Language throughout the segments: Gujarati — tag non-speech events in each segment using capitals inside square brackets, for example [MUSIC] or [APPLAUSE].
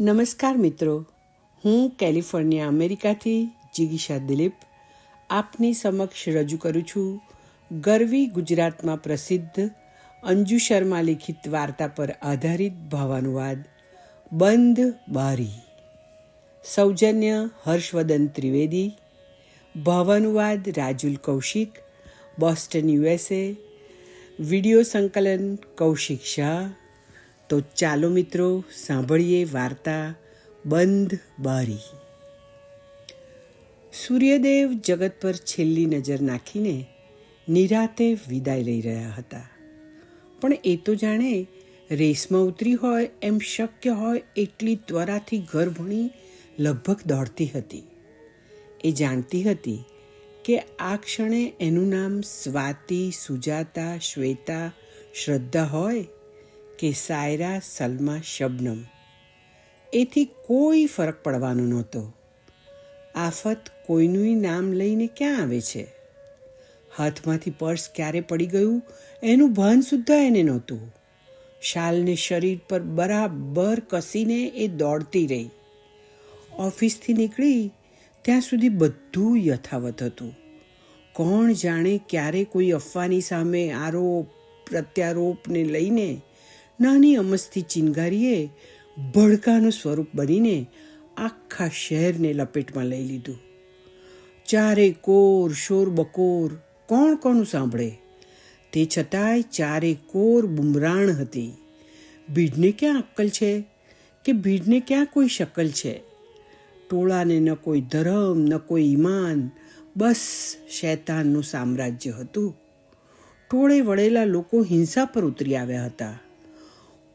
નમસ્કાર મિત્રો. હું કેલિફોર્નિયા, અમેરિકાથી જિગીશા દિલીપ આપની સમક્ષ રજૂ કરું છું ગરવી ગુજરાતમાં પ્રસિદ્ધ અંજુ શર્મા લિખિત વાર્તા પર આધારિત ભાવાનુવાદ, બંધ બારી. સૌજન્ય હર્ષવદન ત્રિવેદી, ભાવાનુવાદ Rajul Kaushik, Boston USA video સંકલન કૌશિક શાહ તો ચાલો મિત્રો સાંભળીએ વાર્તા બંધ બારી. સૂર્યદેવ જગત પર છેલ્લી નજર નાખીને નિરાતે વિદાય લઈ રહ્યા હતા. પણ એ તો જાણે રેસમાં ઉતરી હોય એમ શક્ય હોય એટલી ત્વરાથી ઘર ભણી લગભગ દોડતી હતી. એ જાણતી હતી કે આ ક્ષણે એનું નામ સ્વાતિ, સુજાતા, શ્વેતા, શ્રદ્ધા હોય કે સાયરા સલમા, શબનમ. એથી કોઈ ફરક પડવાનો નહોતો. આફત કોઈનું નામ લઈને ક્યાં આવે છે? હાથમાંથી પર્સ ક્યારે પડી ગયું? એનું ભાન સુદ્ધા એને નહોતું. શાલને શરીર પર બરાબર કસીને એ દોડતી રહી. ઓફિસથી નીકળી ત્યાં સુધી બધું યથાવત હતું. કોણ જાણે ક્યારે કોઈ અફવાની સામે આરોપ, પ્રત્યારોપને લઈને નાની અમસ્તી ચિનગારીએ ભડકાનું સ્વરૂપ બનીને આખા શહેરને લપેટમાં લઈ લીધું. ચારે કોર, શોર બકોર, કોણ કોનું સાંભળે? તે છતાંય ચારે કોર બુમરાણ હતી. ભીડને ક્યાં અક્કલ છે? કે ભીડને ક્યાં કોઈ શકલ છે? ટોળાને ન કોઈ ધર્મ, ન કોઈ ઈમાન, બસ શૈતાનનું સામ્રાજ્ય હતું. ટોળે વળેલા લોકો હિંસા પર ઉતરી આવ્યા હતા.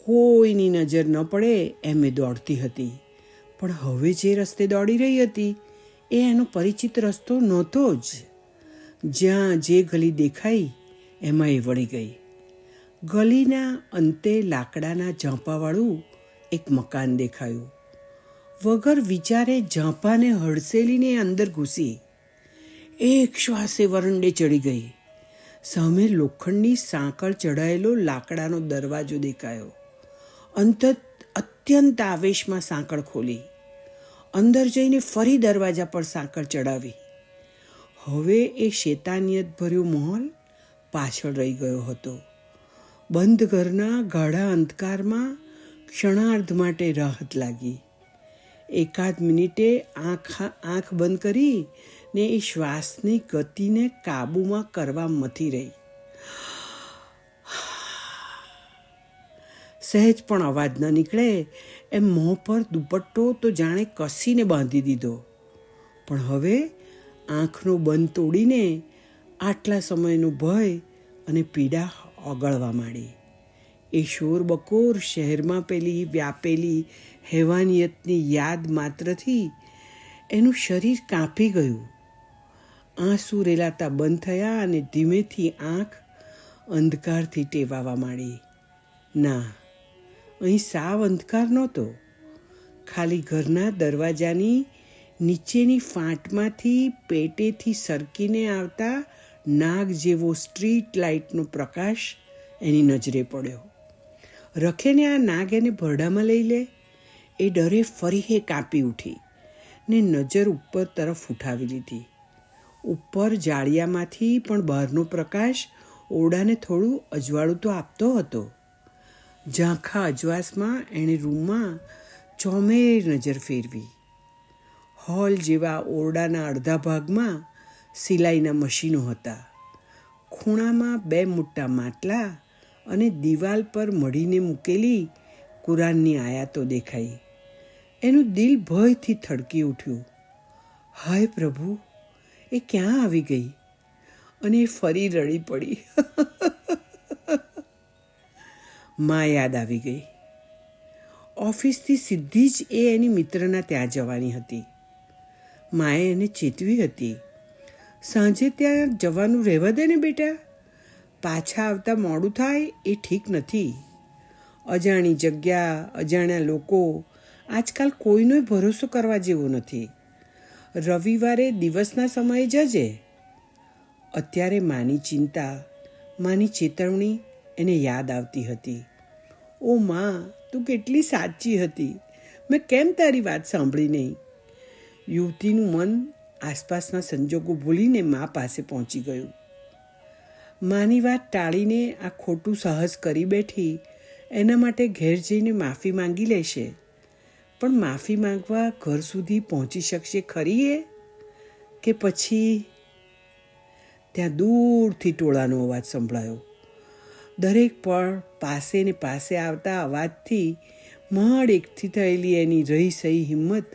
કોઈની નજર ન પડે એમ એ દોડતી હતી. પણ હવે જે રસ્તે દોડી રહી હતી, એ એનો પરિચિત રસ્તો નહોતો જ. જ્યાં જે ગલી દેખાઈ, એમાં એ વળી ગઈ. ગલીના અંતે લાકડાના ઝાંપાવાળું એક મકાન દેખાયું. વગર વિચારે ઝાંપાને હડસેલીને અંદર ઘૂસી. એક શ્વાસે વરંડે ચડી ગઈ. સામે લોખંડની સાંકળ ચડાયેલો લાકડાનો દરવાજો દેખાયો. અંત અત્યંત આવેશમાં સાંકળ ખોલી. અંદર જઈને ફરી દરવાજા પર સાંકળ ચડાવી. હવે એ શેતાનિયત ભર્યો મહોલ પાછળ રહી ગયો હતો. બંધ ઘરના ગાઢા અંધકારમાં ક્ષણાર્ધ માટે રાહત લાગી. એકાદ મિનિટે આંખ આંખ બંધ કરી ને એ શ્વાસની ગતિને કાબૂમાં કરવા મથી રહી. સહેજ પણ અવાજ ન નીકળે. એમ મોં પર દુપટ્ટો તો જાણે કસીને બાંધી દીધો. પણ હવે આંખનો બંધ તોડીને આટલા સમયનો ભય અને પીડા ઓગળવા માંડી. એ શોર બકોર શહેરમાં પેલી વ્યાપેલી હેવાનિયતની યાદ માત્રથી એનું શરીર કાંપી ગયું. આંસુ રેલાતા બંધ થયા અને ધીમેથી આંખ અંધકારથી ટેવાવા માંડી. ના અહીં સાવ અંધકાર નહોતો. ખાલી ઘરના દરવાજાની નીચેની ફાંટમાંથી પેટેથી સરકીને આવતા નાગ જેવો સ્ટ્રીટ લાઇટનો પ્રકાશ એની નજરે પડ્યો. રખેને આ નાગ એને ભરડામાં લઈ લે. એ ડરે ફરી એ કાપી ઉઠી ને નજર ઉપર તરફ ઉઠાવી લીધી. ઉપર જાળિયામાંથી પણ બહારનો પ્રકાશ ઓરડાને થોડું અજવાળું તો આપતો હતો. ઝાંખા અજવાસમાં એણે રૂમમાં ચોમેર નજર ફેરવી. હોલ જેવા ઓરડાના અડધા ભાગમાં સિલાઈના મશીનો હતા. ખૂણામાં બે મોટા માટલા અને દિવાલ પર મઢીને મૂકેલી કુરાનની આયાતો દેખાઈ. એનું દિલ ભયથી થડકી ઉઠ્યું. હાય પ્રભુ, એ ક્યાં આવી ગઈ? અને એ ફરી રડી પડી. [LAUGHS] માં યાદ આવી ગઈ. ઓફિસથી સીધી જ એ એની મિત્રના ત્યાં જવાની હતી. માએ એને ચેતવી હતી. સાંજે ત્યાં જવાનું રહેવા દે ને બેટા. પાછા આવતા મોડું થાય એ ઠીક નથી. અજાણી જગ્યા, અજાણ્યા લોકો, આજકાલ કોઈનો ભરોસો કરવા જેવો નથી. રવિવારે દિવસના સમયે જજે. અત્યારે માની ચિંતા, માની ચેતવણી એને યાદ આવતી હતી. ઓ માં, તું કેટલી સાચી હતી. મેં કેમ તારી વાત સાંભળી નહીં? યુવતીનું મન આસપાસના સંજોગો ભૂલીને મા પાસે પહોંચી ગયું. માની વાત ટાળીને આ ખોટું સાહસ કરી બેઠી, એના માટે ઘેર જઈને માફી માંગી લેશે. પણ માફી માંગવા ઘર સુધી પહોંચી શકશે ખરી એ કે પછી? ત્યાં દૂરથી ટોળાનો અવાજ સંભળાયો. દરેક પળ પાસે ને પાસે આવતા અવાજથી મળ એકથી થયેલી એની રહી સહી હિંમત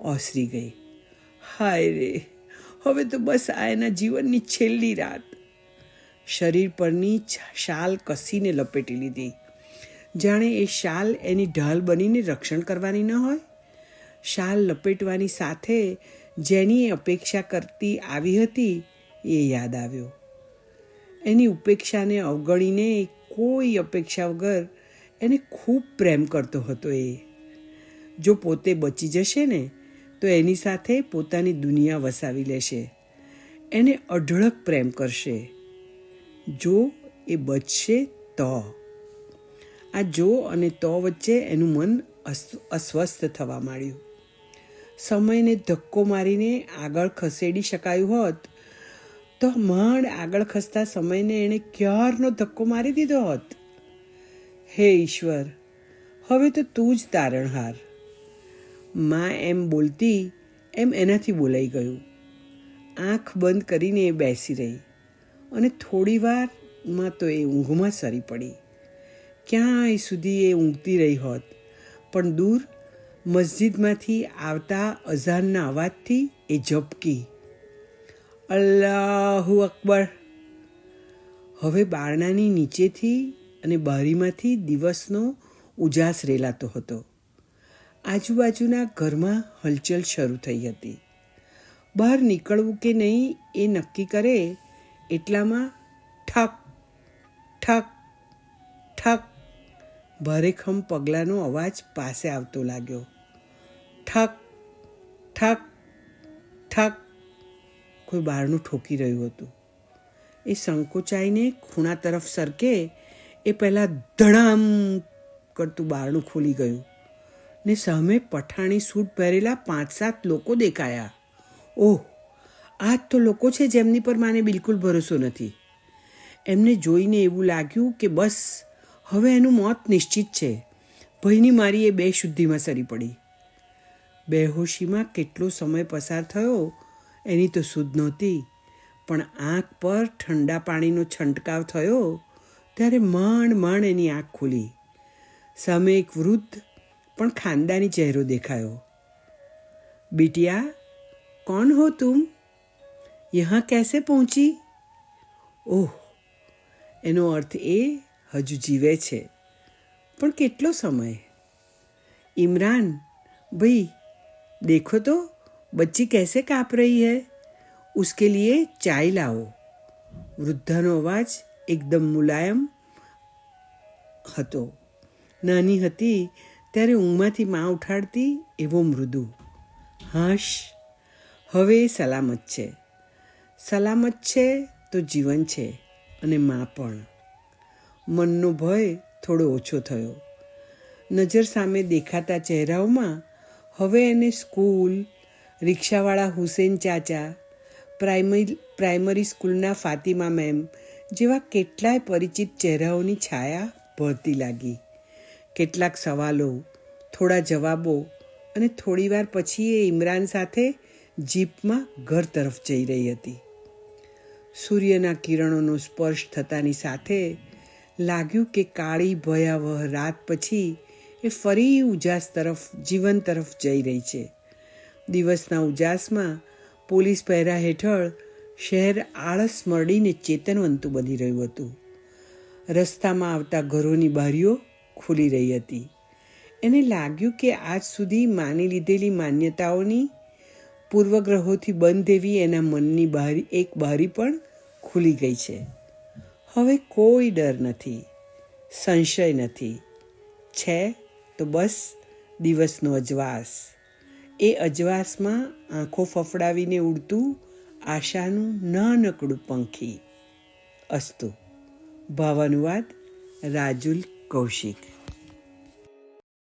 ઓસરી ગઈ. હાય રે, હવે તો બસ આ એના જીવનની છેલ્લી રાત. શરીર પરની શાલ કસીને લપેટી લીધી. જાણે એ શાલ એની ઢાલ બનીને રક્ષણ કરવાની ન હોય? શાલ લપેટવાની સાથે જેની અપેક્ષા કરતી આવી હતી એ યાદ આવ્યો. એની ઉપેક્ષાને અવગણીને કોઈ અપેક્ષા વગર એને ખૂબ પ્રેમ કરતો હતો એ. જો પોતે બચી જશે ને, તો એની સાથે પોતાની દુનિયા વસાવી લેશે. એને અઢળક પ્રેમ કરશે. જો એ બચશે તો. આ જો અને તો વચ્ચે એનું મન અસ- અસ્વસ્થ થવા માંડ્યું. સમયને ધક્કો મારીને આગળ ખસેડી શકાયું હોત તો માંડ આગળ ખસતા સમયને એણે ક્યારનો ધક્કો મારી દીધો હોત? હે ઈશ્વર, હવે તો તું જ તારણહાર. માં એમ બોલતી એમ એનાથી બોલાઈ ગયું. આંખ બંધ કરીને એ બેસી રહી અને થોડી વારમાં તો એ ઊંઘમાં સરી પડી. ક્યાંય સુધી એ ઊંઘતી રહી હોત, પણ દૂર મસ્જિદમાંથી આવતા અઝાનના અવાજથી એ ઝબકી. અલ્લાહુ અકબર. હવે બારણાની નીચેથી અને બારીમાંથી દિવસનો ઉજાસ રેલાતો હતો. આજુબાજુના ઘરમાં હલચલ શરૂ થઈ હતી. બહાર નીકળવું કે નહીં એ નક્કી કરે એટલામાં ઠક ઠક ઠક, ભારેખમ પગલાંનો અવાજ પાસે આવતો લાગ્યો. ઠક ઠક ઠક કોઈ બહારનું ઠોકી રહ્યું હતું. એ સંકોચાઈને ખૂણા તરફ સરકે એ પહેલાં ધડામ કરતું બારણું ખોલી ગયું ને સામે પઠાણી સૂટ પહેરેલા પાંચ સાત લોકો દેખાયા. ઓહ આ તો લોકો છે જેમની પર માને બિલકુલ ભરોસો નથી. એમને જોઈને એવું લાગ્યું કે બસ, હવે એનું મોત નિશ્ચિત છે. ભયની મારી એ બે શુદ્ધિમાં સરી પડી. બેહોશીમાં કેટલો સમય પસાર થયો એની તો સુધ નહોતી. પણ આંખ પર ઠંડા પાણીનો છંટકાવ થયો ત્યારે માંડ માંડ એની આંખ ખુલી. સામે એક વૃદ્ધ પણ ખાનદાની ચહેરો દેખાયો. બિટિયા, કોણ હો તું? યહાં કેસે પહોંચી? ઓહ, એનો અર્થ એ હજુ જીવે છે. પણ કેટલો સમય? ઇમરાન, ભાઈ, દેખો તો बच्ची कैसे काँप रही है उसके लिए चाय लाओ વૃદ્ધાનો અવાજ એકદમ મુલાયમ હતો નાની હતી ત્યારે ઊંઘમાંથી માં ઉઠાડતી એવો મૃદુ હાશ હવે એ સલામત છે સલામત છે તો જીવન છે અને માં પણ મનનો ભય થોડો ઓછો થયો નજર સામે દેખાતા ચહેરાઓમાં હવે એને સ્કૂલ રિક્ષાવાળા હુસેન ચાચા, પ્રાઇમરી પ્રાઇમરી સ્કૂલના ફાતિમા મેમ જેવા કેટલાય પરિચિત ચહેરાઓની છાયા ભરતી લાગી. કેટલાક સવાલો, થોડા જવાબો અને થોડીવાર પછી એ ઇમરાન સાથે જીપમાં ઘર તરફ જઈ રહી હતી. સૂર્યના કિરણોનો સ્પર્શ થતાની સાથે લાગ્યું કે કાળી ભયાવહ રાત પછી એ ફરી ઉજાસ તરફ, જીવન તરફ જઈ રહી છે. દિવસના ઉજાસમાં પોલીસ પહેરા હેઠળ શહેર આળસ મરડીને ચેતનવંતું બની રહ્યું હતું. રસ્તામાં આવતા ઘરોની બારીઓ ખુલી રહી હતી. એને લાગ્યું કે આજ સુધી માની લીધેલી માન્યતાઓની પૂર્વગ્રહોથી બંધ એવી એના મનની બારી, એક બારી પણ ખુલી ગઈ છે. હવે કોઈ ડર નથી, સંશય નથી. છે તો બસ દિવસનો અજવાસ એ અજવાસમાં આંખો ફફડાવીને ઉડતું આશાનું નાનકડું પંખી અસ્તુ. ભાવાનુવાદ રાજુલ કૌશિક.